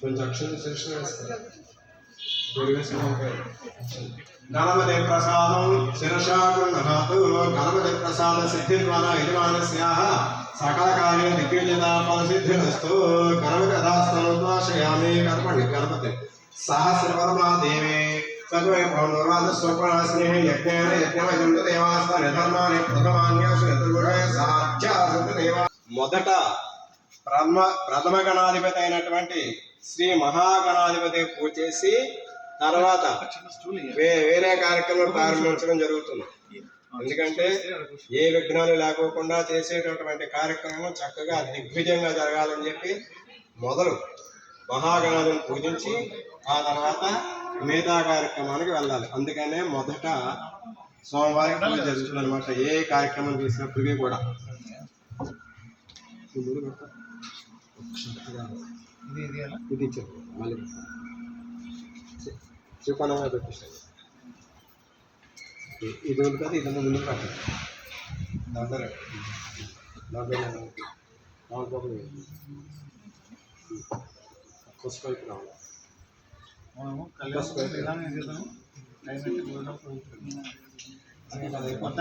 కొంచెం అక్షరం శిక్షణ వేస్తారు గణపతి ప్రసాదం శిరసా గణపతి ప్రసాద సిద్ధి ద్వారా యజమానస్యా సకల కార్య దిగ్విజయత ఫలసిద్ధిరస్తు గణపతి యథాస్థానోద్వాసయామి కర్మణి గణపతి సహస్రవర్మా దేవి సర్వే దేవాస్థాన ధర్మాన్ని ప్రథమాన్యాసు దేవా మొదట ప్రథమ ప్రథమ గణాధిపతి అయినటువంటి శ్రీ మహాగణాధిపతి పూజ చేసి తర్వాత వేరే కార్యక్రమం ప్రారంభించడం జరుగుతుంది. ఎందుకంటే ఏ విఘ్నాలు లేకోకుండా చేసేటటువంటి కార్యక్రమం చక్కగా దిగ్విజయంగా జరగాలని చెప్పి మొదలు మహాగణాలను పూజించి ఆ తర్వాత మిగతా కార్యక్రమానికి వెళ్ళాలి. అందుకనే మొదట సోమవారం పూజ జరుగుతుంది అనమాట ఏ కార్యక్రమం చేసినప్పటికీ కూడా. ఇది ఇది అలా ఇది ఇచ్చారు మళ్ళీ శ్రీకొండంగా పెట్టేసాను ఇది ఉంది కదా ఇది ముందు పెట్టండి దాంట్లో రండి. దాంట్లో రండి. కూడా ఫస్ట్ రావాలి మనము విధానం చేద్దాము కొత్త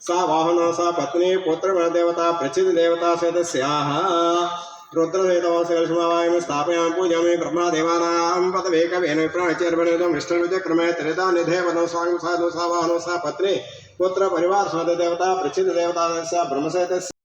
सा वाहना, सा पत्नी पुत्र देवता प्रचित देवता सदस्याः। रुद्रवेदवासकलशमावायं स्थापयामि पूजामि ब्रह्मदेवानां पदवेकवेन प्राणचर्वणेदं विष्णुविजक्रमे साधु, सा वाहनो, सा पत्नी पुत्र परिवार देवता ब्रह्मसहितस्य